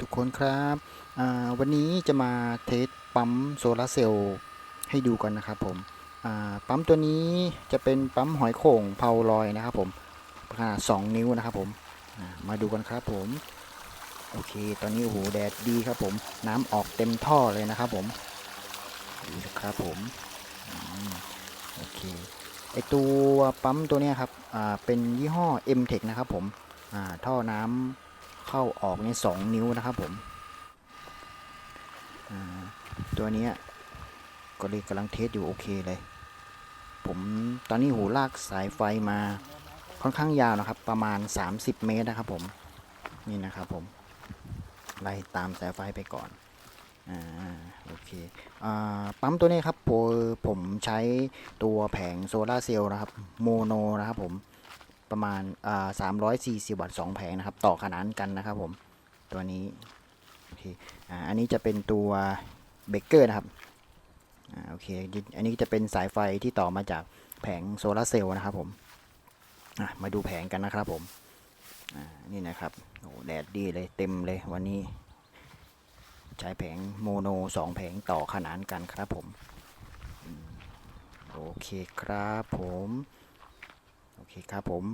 ทุกคนครับวันนี้จะมาเทสปั๊มโซลาร์เซลล์ให้ดูกันนะครับผมปั๊มตัวนี้จะเป็นปั๊มหอยโข่งเพาลอยนะครับผมขนาด2นิ้วนะครับผมมาดูกันครับผมโอเค ตอนนี้โอ้โหแดดดีครับผม น้ำออกเต็มท่อเลยนะครับผมดูครับผมโอเคไอตัวปั๊มตัวนี้ครับเป็นยี่ห้อ m t e c h นะครับผมท่อน้ำ เข้าออกในสองนิ้วนะครับผมตัวนี้ก็เลยกำลังเทสอยู่โอเคเลย ผมตอนนี้หูลากสายไฟมาค่อนข้างยาวนะครับ ประมาณ 30 เมตรนะครับผมนี่นะครับผมไล่ตามสายไฟไปก่อนอ่าโอเคอ่าปั๊มตัวนี้ครับผมใช้ตัวแผงโซลาเซลล์นะครับโมโนนะครับผม ประมาณอ่า340วัตต์2แผงนะครับ ต่อขนานกันนะครับผม ตัวนี้โอเคอ่าอันนี้จะเป็นตัวเบรกเกอร์นะครับอ่าโอเคอันนี้จะเป็นสายไฟที่ต่อมาจากแผงโซลาเซลล์นะครับผมอะมาดูแผงกันนะครับผมอ่านี่นะครับโอ้แดดดีเลยเต็มเลยวันนี้ ใช้แผงโมโนสองแผงต่อขนานกันครับผม โอเคครับผม เคครับผม